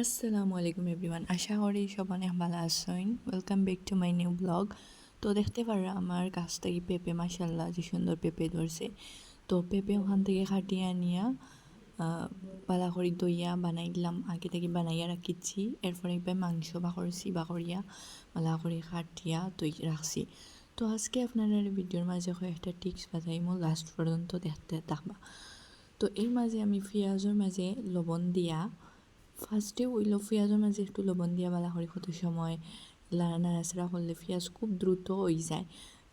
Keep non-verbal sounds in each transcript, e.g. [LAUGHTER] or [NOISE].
আসসালামু আলাইকুম এভরিওয়ান। আশা করি সব অনেক ভালো আছেন। Welcome back to my new blog তো দেখতে পারো, আমার কাছ থেকে পেঁপে মাসাল্লাহ যে সুন্দর পেঁপে ধরছে। তো পেঁপে ওখান থেকে খাটিয়ে আনিয়া পালা করি দইয়া বানাই দিলাম আগে থেকে বানাইয়া রাখিছি এরপরে এবার মাংস বা বাকরছি বাকরিয়া পালা করে খাটিয়া দই রাখছি। তো আজকে আপনারা ভিডিওর মাঝে কয়েকটা টিপস বাতাইমো। লাস্ট পর্যন্ত দেখতে থাকবা। তো এর মাঝে আমি পেঁয়াজের মাঝে লবণ দিয়া ফার্স্টে ওইলো পেঁয়াজের মাঝে একটু লবণ দিয়া বালা করি কত সময়? নাড়াচাড়া করলে পেঁয়াজ খুব দ্রুত হয়ে যায়।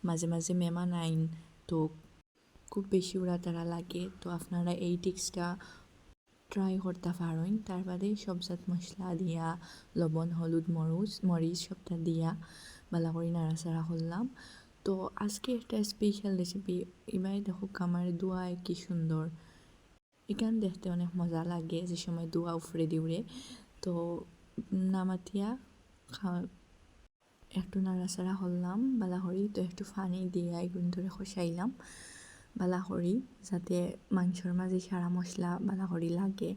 মাঝে মাঝে মেহমান আইন তো খুব বেশি ওরা তারা লাগে। তো আপনারা এই টিক্সটা ট্রাই করতে পারেন। তার বাদে সবজাত মশলা দিয়া, লবণ, হলুদ, মরুচ, মরিচ সবটা দিয়া বালা করে নাড়াচাড়া করলাম। তো আজকে একটা স্পেশাল রেসিপি এবার দেখো আমার দোয়ায় কি সুন্দর। এখান দেখতে অনেক মজা লাগে যে সময় দোয়া উফরে দিউরে তো নামাতিয়া খাওয়া একটু নাড়াচাড়া করলাম বালাহরি তো একটু ফানি দিয়ে এগুন ধরে খসাইলাম বালাহরি যাতে মাংসর মাঝে সারা মশলা বালাহরি লাগে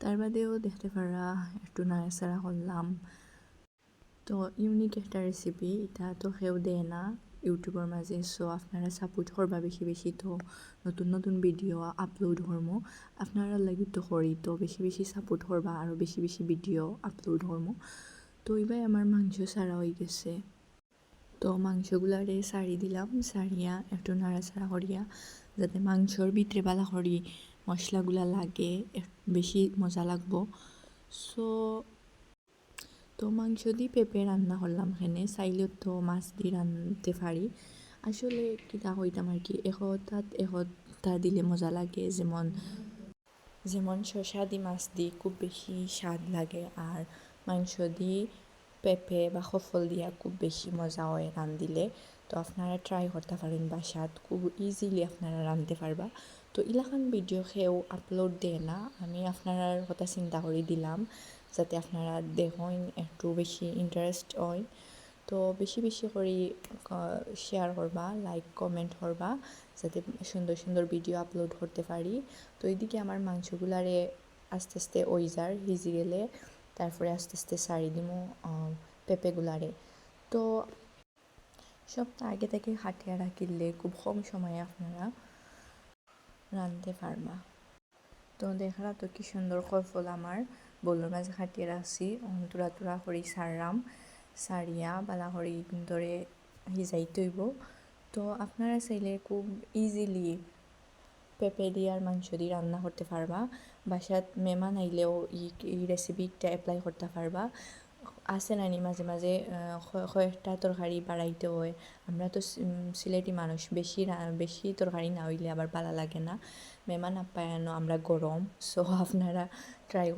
তার বাদেও দেখতে পারা একটু নাড়াচাড়া করলাম তো ইউনিক একটা রেসিপি এটা তো কেউ দেয় না ইউটিউবের মাঝে সো আপনারা সাপোর্ট করবা বেশি বেশি তো নতুন নতুন ভিডিও আপলোড করব আপনারা লাগি তো করি তো বেশি বেশি সাপোর্ট করবা আরও বেশি বেশি ভিডিও আপলোড করব তো এবার আমার মাংস সারা হয়ে গেছে। তো মাংসগুলারে সারি দিলাম সারিয়া একটু নাড়াচাড়া করিয়া যাতে মাংসর ভিতরে বালা করি মশলাগুলা লাগে বেশি মজা লাগবো। সো তো মাংস দিয়ে পেঁপে রান্না করলাম এখানে, চাইলেও তো মাছ দিয়ে রাঁধতে পারি। আসলে কিতা হইতাম আর কি এশতাত এশতা দিলে মজা লাগে, যেমন যেমন শসা দি মাছ দি খুব বেশি স্বাদ লাগে আর মাংস দি পেঁপে বা সফল দিয়া খুব বেশি মজা হয় রান্ধিলে। তো আপনারা ট্রাই করতে পারেন বাসাত, খুব ইজিলি আপনারা রাঁধতে পারবা। তো ইলাখান ভিডিও খেয়েও আপলোড দেয় না, আমি আপনার কথা চিন্তা করে দিলাম, যাতে আপনারা দেখেন একটু বেশি ইন্টারেস্ট হয়। তো বেশি বেশি করে শেয়ার করবা লাইক কমেন্ট করবা, যাতে সুন্দর সুন্দর ভিডিও আপলোড করতে পারি। তো এইদিকে আমার মাংসগুলারে আস্তে আস্তে ওই যার, ভিজি গেলে, তারপরে আস্তে আস্তে সারি দিমো পেঁপেগুলারে। তো সবটা আগে থেকে হাটিয়ে রাখিলে খুব কম সময়ে আপনারা রাঁধতে পারবা। তো দেখারা তো কি সুন্দর ফল আমার। বলুর মাঝে খাটিয়ে রাখছি। তুরা তুরা করে সারলাম সারিয়া বালা করে ধরে হিজাই তৈব। তো আপনারা চাইলে খুব ইজিলি পেঁপে দিয়ে আর মাংস দিয়ে রান্না করতে পারবা। বাসাত মেহমান আইলেও ই রেসিপিটা অ্যাপ্লাই করতে পারবা। আছে নানি মাঝে মাঝে কয়েকটা তরকারি বাড়াইতে হয়। আমরা তো সিলেটি মানুষ। বেশি বেশি তরকারি না হইলে আবার ভালো লাগে না। মেহমান আপ্যায়নও আমরা গরম। সো [LAUGHS] আপনারা ট্রাই